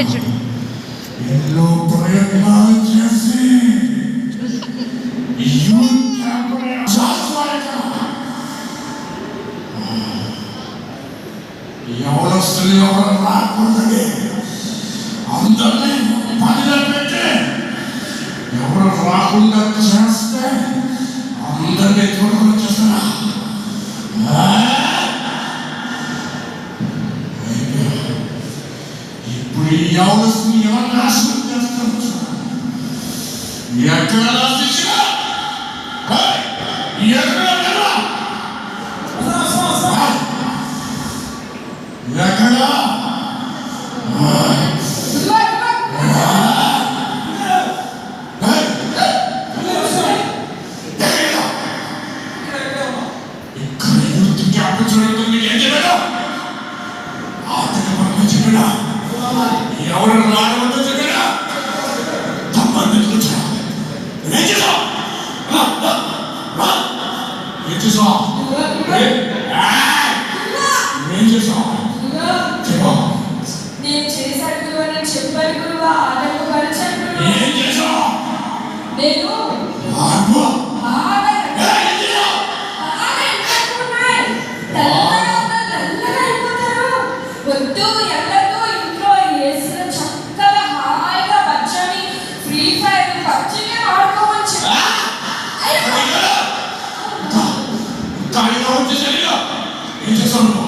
ఇచ్చాడు చూడు ఎన్నో ఎవరు రాకూడదని అందరినీ పనిలో పెట్టి ఎవరు రాకుండా చేస్తే అందరినీ の罪はなしになったのじゃ役割らせしまはい役割だろ。そうそうそう役割自分ら రా, రా. ఏం చేసావు ఏ? ఏయ్! ఏం చేసావు నేను చేశాను నేను చెప్పాను గురువా. ఏం చేసావు నేను ఏం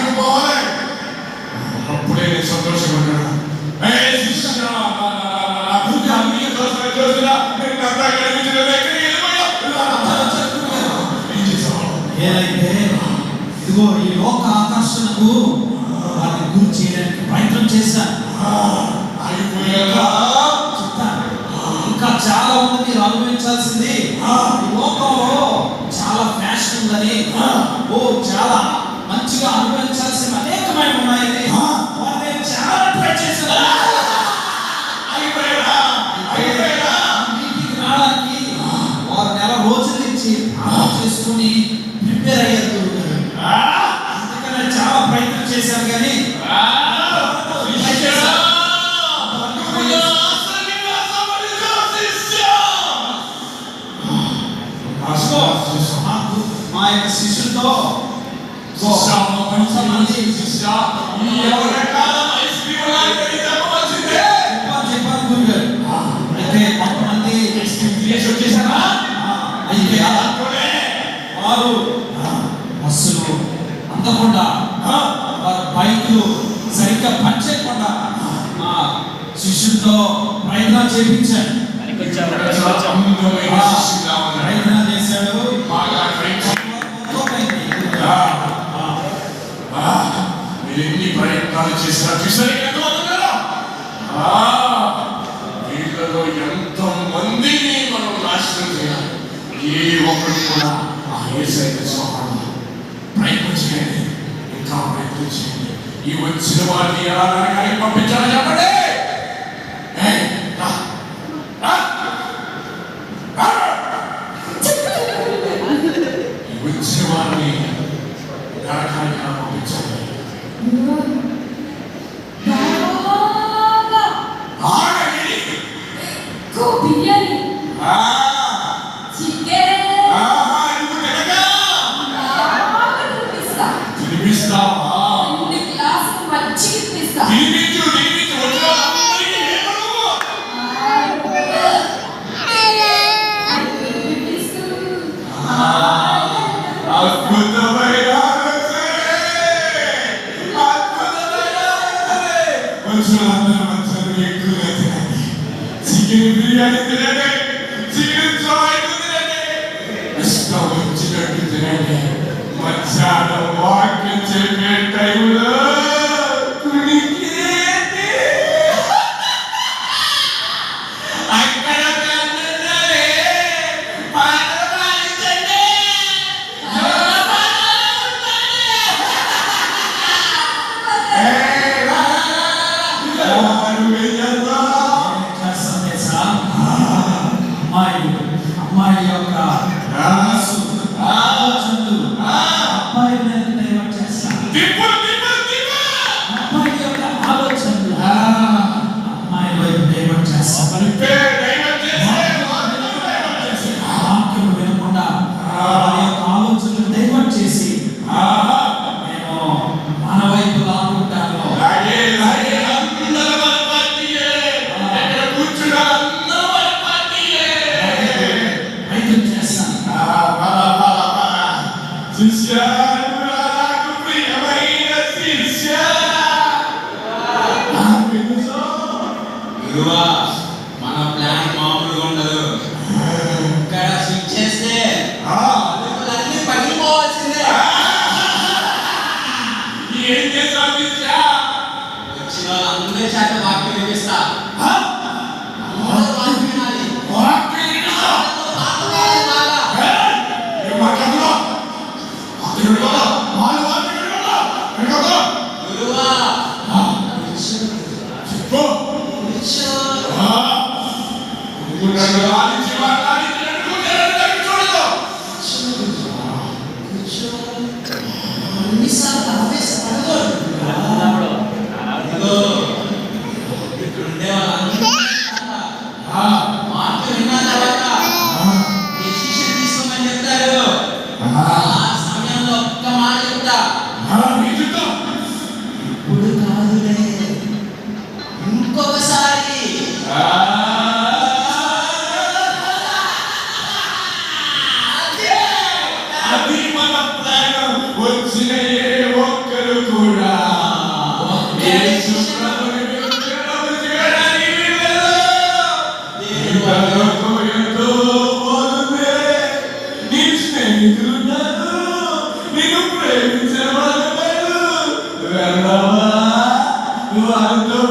ఏదైతే ఇదిగో ఈ లోక ఆకర్షణకు వారిని గురి చేయడానికి ప్రయత్నం? చెప్తాను ఇంకా చాలా ఉంది మీరు అనుభవించాల్సింది. ఈ లోకంలో చాలా ఫ్యాషన్ ఉందని. ఓ చాలా మంచిగా అనుభవించాల్సిన అనేకమైన బస్సులు అందకుండా బైకులు సరిగ్గా పనిచేయకుండా మా శిష్యులతో ప్రయత్నం చేయించాను ప్రయత్నం చేశాడు బాగా ట్రై చేయండి. పూర్తయింది. ఆ, ఆ, మీరు ఎన్ని ప్రయత్నాలు చేసినా చూసారు వీళ్ళలో ఎంతో మందిని మనం నాశనం చేయాలి. ఏ ఒక్కరు కూడా ఆ ఏసైతే స్వభావం ప్రయత్నం చేయండి. ఇంకా ప్రయత్నం చేయండి. ఈ వచ్చిన వారిని ఎలా నరకానికి పంపించాలని చెప్పండి. Machado, walk and take it, రాసు రాజు ఆ అబ్బాయి You are. parando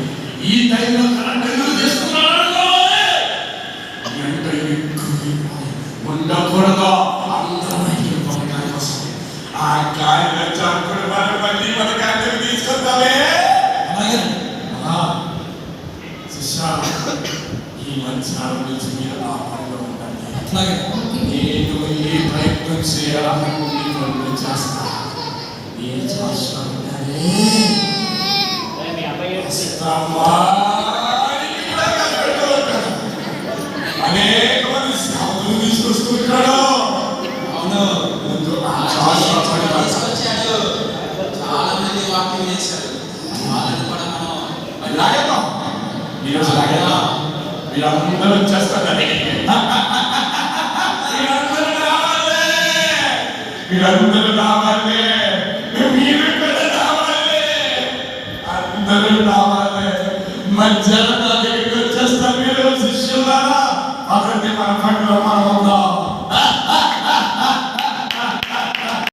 ఈ టైంలో కరెంట్ ఎందుకు తీసుకున్నాడు ఎంత ఎక్కువ ఉండకూడదు. ఆ కాయన చంపుడు మన మళ్ళీ మన కాయలు తీసుకుంటామే అలాగే శిష్యా ఈ మంచి నుంచి మీరు ఆ పనిలో ఉండండి. అలాగే. నేను ఏ చేస్తా. నేను చేస్తాను అనేక మంది స్థాపన తీసుకొస్తున్నాడు అవును ముందు చాలా మంది వాక్యం చేశారు వాళ్ళని కూడా మనం లాగేద్దాం ఈరోజు లాగేద్దాం వీళ్ళందరూ వచ్చేస్తారని వీళ్ళందరూ